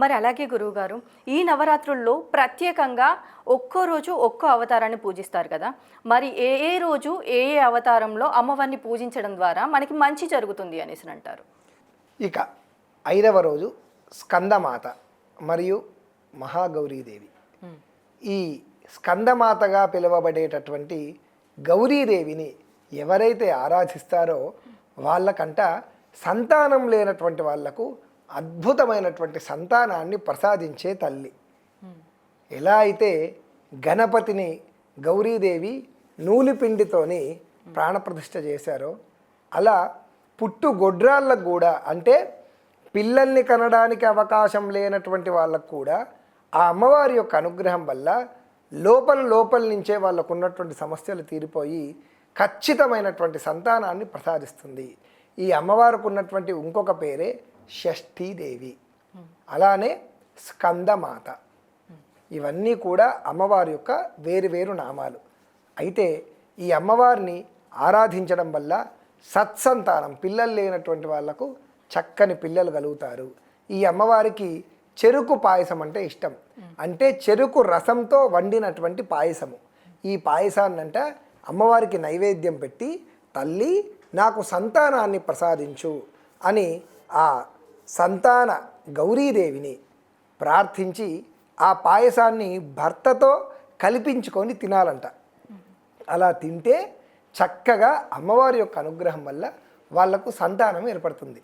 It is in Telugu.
మరి అలాగే గురువుగారు ఈ నవరాత్రుల్లో ప్రత్యేకంగా ఒక్కో రోజు ఒక్కో అవతారాన్ని పూజిస్తారు కదా. మరి ఏ ఏ రోజు ఏ ఏ అవతారంలో అమ్మవారిని పూజించడం ద్వారా మనకి మంచి జరుగుతుంది అనేసి అంటారు. ఇక ఐదవ రోజు స్కందమాత మరియు మహాగౌరీదేవి. ఈ స్కందమాతగా పిలువబడేటటువంటి గౌరీదేవిని ఎవరైతే ఆరాధిస్తారో వాళ్ళకంట సంతానం లేనటువంటి వాళ్ళకు అద్భుతమైనటువంటి సంతానాన్ని ప్రసాదించే తల్లి. ఎలా అయితే గణపతిని గౌరీదేవి నూలిపిండితోని ప్రాణప్రతిష్ఠ చేశారో అలా పుట్టు గొడ్రాళ్ళకు కూడా అంటే పిల్లల్ని కనడానికి అవకాశం లేనటువంటి వాళ్ళకు కూడా ఆ అమ్మవారి యొక్క అనుగ్రహం వల్ల లోపల లోపల నుంచే వాళ్ళకు ఉన్నటువంటి సమస్యలు తీరిపోయి ఖచ్చితమైనటువంటి సంతానాన్ని ప్రసాదిస్తుంది. ఈ అమ్మవారికి ఉన్నటువంటి ఇంకొక పేరే షష్ఠీదేవి. అలానే స్కందమాత. ఇవన్నీ కూడా అమ్మవారి యొక్క వేరు వేరు నామాలు. అయితే ఈ అమ్మవారిని ఆరాధించడం వల్ల సత్సంతానం పిల్లలు లేనటువంటి వాళ్ళకు చక్కని పిల్లలు కలుగుతారు. ఈ అమ్మవారికి చెరుకు పాయసం అంటే ఇష్టం. అంటే చెరుకు రసంతో వండినటువంటి పాయసము. ఈ పాయసాన్నంట అమ్మవారికి నైవేద్యం పెట్టి తల్లి నాకు సంతానాన్ని ప్రసాదించు అని ఆ సంతాన గౌరీదేవిని ప్రార్థించి ఆ పాయసాన్ని భర్తతో కల్పించుకొని తినాలంట. అలా తింటే చక్కగా అమ్మవారి యొక్క అనుగ్రహం వల్ల వాళ్ళకు సంతానం ఏర్పడుతుంది.